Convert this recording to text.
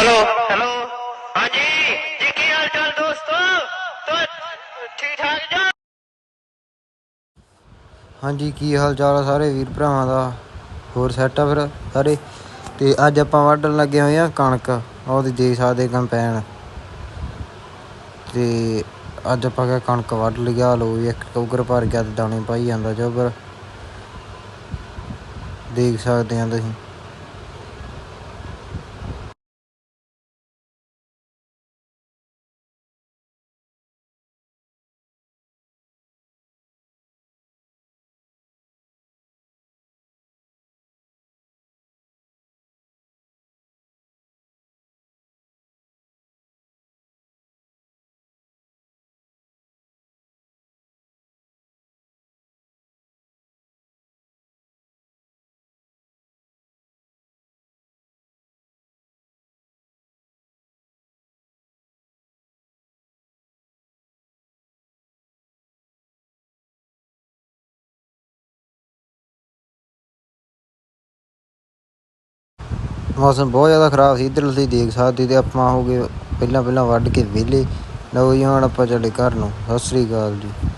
Hello. Hello. ਹਾਂਜੀ ਜੀ ਕੀ ਹਾਲ ਚਾਲ ਦੋਸਤੋ? ਤੋ ਠੀਕ ਠਾਕ ਜੀ? ਹਾਂਜੀ ਕੀ ਹਾਲ ਚਾਲ ਆ ਸਾਰੇ ਵੀਰ ਭਰਾਵਾਂ ਦਾ? ਹੋਰ ਸੈਟ ਆ ਫਿਰ ਸਾਰੇ? ਤੇ ਅੱਜ ਆਪਾਂ ਵਾਢਣ ਲੱਗੇ ਹੋਏ ਆ ਕਣਕ ਉਹ ਤੇ ਦੇਖ ਸਕਦੇ ਕੰਪੈਨ। ਤੇ ਅੱਜ ਆਪਾਂ ਕਿਹਾ ਕਣਕ ਵੱਢ ਲਿਆ ਲੋ ਵੀ ਇੱਕ ਟੋਕਰ ਭਰ ਗਿਆ ਤੇ ਦਾਣੇ ਪਾਈ ਜਾਂਦਾ ਜੋਬਰ ਦੇਖ ਸਕਦੇ ਆ ਤੁਸੀਂ। ਮੌਸਮ ਬਹੁਤ ਜ਼ਿਆਦਾ ਖਰਾਬ ਸੀ, ਇੱਧਰ ਤੁਸੀਂ ਦੇਖ ਸਕਦੇ ਤੇ ਆਪਾਂ ਹੋ ਗਏ ਪਹਿਲਾਂ ਪਹਿਲਾਂ ਵੱਢ ਕੇ ਵਿਹਲੇ। ਲਓ ਜੀ, ਹੁਣ ਆਪਾਂ ਚੱਲੇ ਘਰ ਨੂੰ। ਸਤਿ ਸ੍ਰੀ ਅਕਾਲ ਜੀ।